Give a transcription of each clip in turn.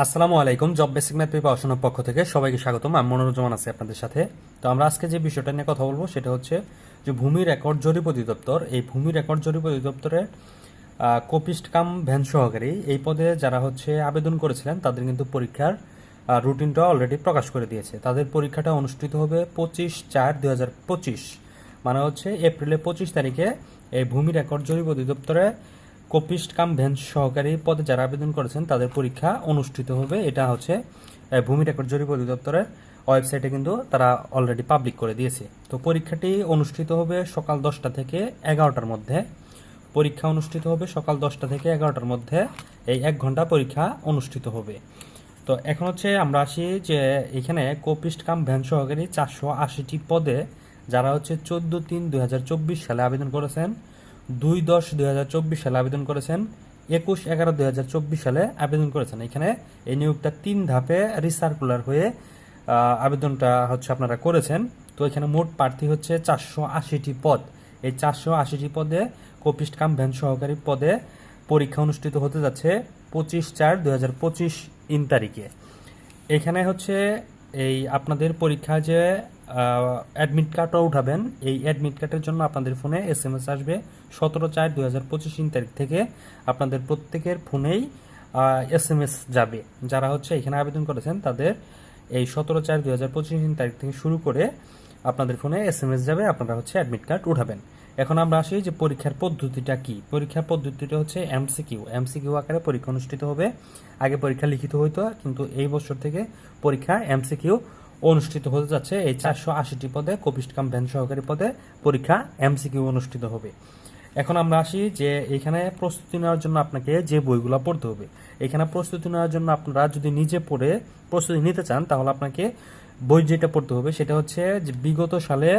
আসসালামু আলাইকুম job basic math প্রিপারেশনের পক্ষ থেকে সবাইকে স্বাগতম। আমি মনোরঞ্জন আছি আপনাদের সাথে। তো আমরা আজকে যে বিষয়টা নিয়ে কথা বলব, সেটা হচ্ছে যে ভূমি রেকর্ড জরিপ অধিদপ্তর, এই ভূমি রেকর্ড জরিপ অধিদপ্তরে কপিস্ট কাম ভ্যান সহকারী, এই পদে যারা হচ্ছে আবেদন করেছিলেন, তাদের কিন্তু পরীক্ষার রুটিনটা অলরেডি প্রকাশ করে দিয়েছে। তাদের পরীক্ষাটা অনুষ্ঠিত হবে পঁচিশ চার পঁচিশ। মানে হচ্ছে এপ্রিলের পঁচিশ তারিখে এই ভূমি রেকর্ড জরিপ অধিদপ্তরে কপিস্ট কাম ভ্যান সহকারী পদে যারা আবেদন করেছেন, তাদের পরীক্ষা অনুষ্ঠিত হবে। এটা হচ্ছে ভূমি রেকর্ড জরিপ অধিদপ্তরের ওয়েবসাইটে কিন্তু তারা অলরেডি পাবলিক করে দিয়েছে। তো পরীক্ষাটি অনুষ্ঠিত হবে সকাল দশটা থেকে এগারোটার মধ্যে। পরীক্ষা অনুষ্ঠিত হবে সকাল দশটা থেকে এগারোটার মধ্যে। এই এক ঘণ্টা পরীক্ষা অনুষ্ঠিত হবে। তো এখন হচ্ছে আমরা আসি যে এখানে কোপিস্ট কাম ভ্যান সহকারী চারশো আশিটি পদে যারা হচ্ছে চোদ্দ তিন চব্বিশ সালে আবেদন করেছেন দুই দশ দুই হাজার চব্বিশ সালে আবেদন করেছেন, একুশ এগারো দুই হাজার চব্বিশ সালে আবেদন করেছেন। এখানে এই নিয়োগটা তিন ধাপে রিসার্কুলার হয়ে আবেদনটা হচ্ছে আপনারা করেছেন। তো এখানে মোট প্রার্থী হচ্ছে চারশো আশিটি পদ। এই চারশো আশিটি পদে কপিস্ট কাম ভ্যান সহকারী পদে পরীক্ষা অনুষ্ঠিত হতে যাচ্ছে পঁচিশ চার দুই হাজার পঁচিশ ইন তারিখে। এখানে হচ্ছে এই আপনাদের পরীক্ষা যে অ্যাডমিট কার্ডটা উঠাবেন। এই অ্যাডমিট কার্ডের জন্য আপনাদের ফোনে এস এম এস আসবে সতেরো চার দুই হাজার পঁচিশ তারিখ থেকে আপনাদের প্রত্যেকের ফোনেই এস এম এস যাবে। যারা হচ্ছে এখানে আবেদন করেছেন, তাদের এই সতেরো চার দুই হাজার পঁচিশ তারিখ থেকে শুরু করে আপনাদের ফোনে এস এম এস যাবে, আপনারা হচ্ছে অ্যাডমিট কার্ড উঠাবেন। এখন আমরা আসি যে পরীক্ষার পদ্ধতিটা কি? পরীক্ষার পদ্ধতিটা হচ্ছে এমসিকিউ এমসিকিউ আকারে পরীক্ষা অনুষ্ঠিত হবে। আগে পরীক্ষা লিখিত হইতো, কিন্তু এই বছর থেকে পরীক্ষা এমসিকিউ অনুষ্ঠিত হতে যাচ্ছে এই চারশো আশিটি পদে কপিস্ট কাম ভ্যান সহকারী পদে পরীক্ষা, এমসিকিউ অনুষ্ঠিত হবে। এখন আমরা আসি যে এখানে প্রস্তুতি নেওয়ার জন্য আপনাকে যে বইগুলো পড়তে হবে। এখানে প্রস্তুতি নেওয়ার জন্য আপনারা যদি নিজে পড়ে প্রস্তুতি নিতে চান, তাহলে আপনাকে বই যেটা পড়তে হবে সেটা হচ্ছে যে বিগত সালে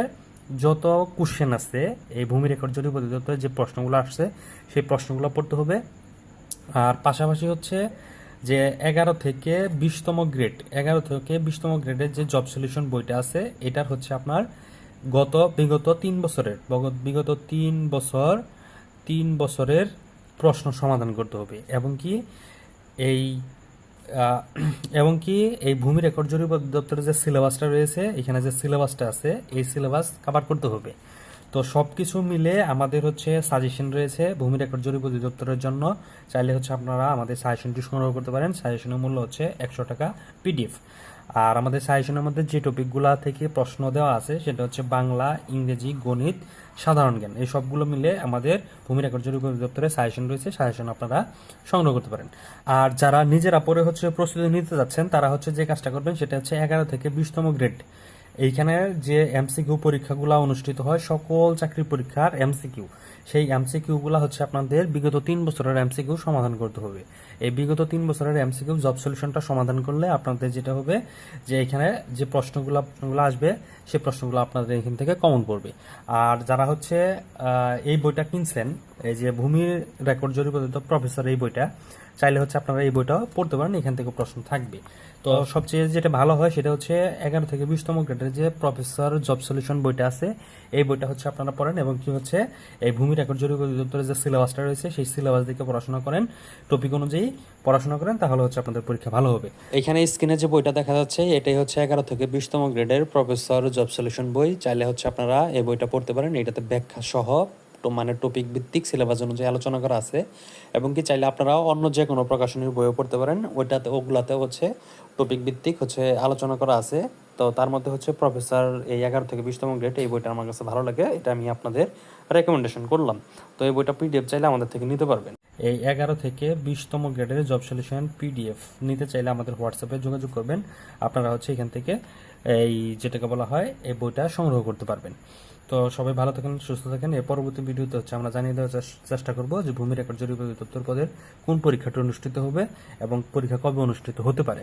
যত কোশ্চেন আছে এই ভূমি রেকর্ড জরিপ যত যে প্রশ্নগুলো আসছে, সেই প্রশ্নগুলো পড়তে হবে। আর পাশাপাশি হচ্ছে যে এগারো থেকে বিশতম গ্রেড এগারো থেকে বিশতম গ্রেডের যে জব সলিউশন বইটা আছে, এটার হচ্ছে আপনার গত বিগত তিন বছরের, বিগত তিন বছর, তিন বছরের প্রশ্ন সমাধান করতে হবে। এবং কি এই এবং কি এই ভূমি রেকর্ড জরিপ দপ্তরের যে সিলেবাসটা রয়েছে, এখানে যে সিলেবাসটা আছে, এই সিলেবাস কাভার করতে হবে। তো সব কিছু মিলে আমাদের হচ্ছে সাজেশন রয়েছে, ভূমি রেকর্ড জরিপ অধিদপ্তরের জন্য। চাইলে হচ্ছে আপনারা আমাদের সাজেশনটি সংগ্রহ করতে পারেন। সাজেশনের মূল্য হচ্ছে একশো টাকা পিডিএফ আর আমাদের সাজেশনের মধ্যে যে টপিকগুলা থেকে প্রশ্ন দেওয়া আছে, সেটা হচ্ছে বাংলা, ইংরেজি, গণিত, সাধারণ জ্ঞান। এই সবগুলো মিলে আমাদের ভূমি রেকর্ড জরিপ অধিদপ্তরে সাজেশন রয়েছে। সাজেশন আপনারা সংগ্রহ করতে পারেন। আর যারা নিজেরা পরে হচ্ছে প্রস্তুতি নিতে যাচ্ছেন, তারা হচ্ছে যে কাজটা করবেন, সেটা হচ্ছে এগারো থেকে বিশতম গ্রেড এইখানে যে এমসিকিউ পরীক্ষাগুলো অনুষ্ঠিত হয়, সকল চাকরি পরীক্ষার এমসিকিউ সেই এমসিকিউগুলো হচ্ছে আপনাদের বিগত তিন বছরের এমসিকিউ সমাধান করতে হবে। এই বিগত তিন বছরের এমসিকিউ জব সলিউশনটা সমাধান করলে আপনাদের যেটা হবে যে এখানে যে প্রশ্নগুলো প্রশ্নগুলো আসবে সেই প্রশ্নগুলো আপনাদের এখান থেকে কমন পড়বে। আর যারা হচ্ছে এই বইটা কিনছেন এই যে ভূমির রেকর্ড জরিপ প্রফেসর এই বইটা চাইলে হচ্ছে আপনারা এই বইটা পড়তে পারেন এখান থেকে প্রশ্ন থাকবে। তো সবচেয়ে যেটা ভালো হয় সেটা হচ্ছে এগারো থেকে বিশতম গ্রেডের যে প্রফেসর জব সলিউশন বইটা আছে এই বইটা হচ্ছে আপনারা পড়েন এবং কি হচ্ছে এই ভূমি রেকর্ড জরিপ অধিদপ্তরের যে সিলেবাসটা রয়েছে সেই সিলেবাস দিকে পড়াশোনা করেন। টপিক অনুযায়ী পড়াশোনা করেন তাহলে হচ্ছে আপনাদের পরীক্ষা ভালো হবে। এখানে স্ক্রিনে যে বইটা দেখা যাচ্ছে এটাই হচ্ছে এগারো থেকে বিশতম গ্রেডের প্রফেসর জব সলিউশন বই। চাইলে হচ্ছে আপনারা এই বইটা পড়তে পারেন এটাতে ব্যাখ্যা সহ মানে টপিক ভিত্তিক সিলেবাস অনুযায়ী আলোচনা করা আছে এবং কি চাইলে আপনারা অন্য যে কোনো প্রকাশনীর বইও পড়তে পারেন। ওইটাতে ওগুলাতে হচ্ছে টপিক ভিত্তিক হচ্ছে আলোচনা করা আছে। তো তার মধ্যে হচ্ছে প্রফেসর এই এগারো থেকে বিশতম গ্রেড এই বইটা আমার কাছে ভালো লাগে। এটা আমি আপনাদের রেকমেন্ডেশন করলাম। তো এই বইটা পিডিএফ চাইলে আমাদের থেকে নিতে পারবেন। এই এগারো থেকে বিশতম গ্রেডের জব সলিউশন পিডিএফ নিতে চাইলে আমাদের হোয়াটসঅ্যাপে যোগাযোগ করবেন। আপনারা হচ্ছে এখান থেকে এই যেটাকে বলা হয়, এই বইটা সংগ্রহ করতে পারবেন। তো সবাই ভালো থাকেন, সুস্থ থাকেন। এর পরবর্তী ভিডিওতে হচ্ছে আমরা জানিয়ে দেওয়ার চেষ্টা করব যে ভূমি রেকর্ড জরিপ অধিদপ্তর পদের কোন পরীক্ষাটি অনুষ্ঠিত হবে এবং পরীক্ষা কবে অনুষ্ঠিত হতে পারে।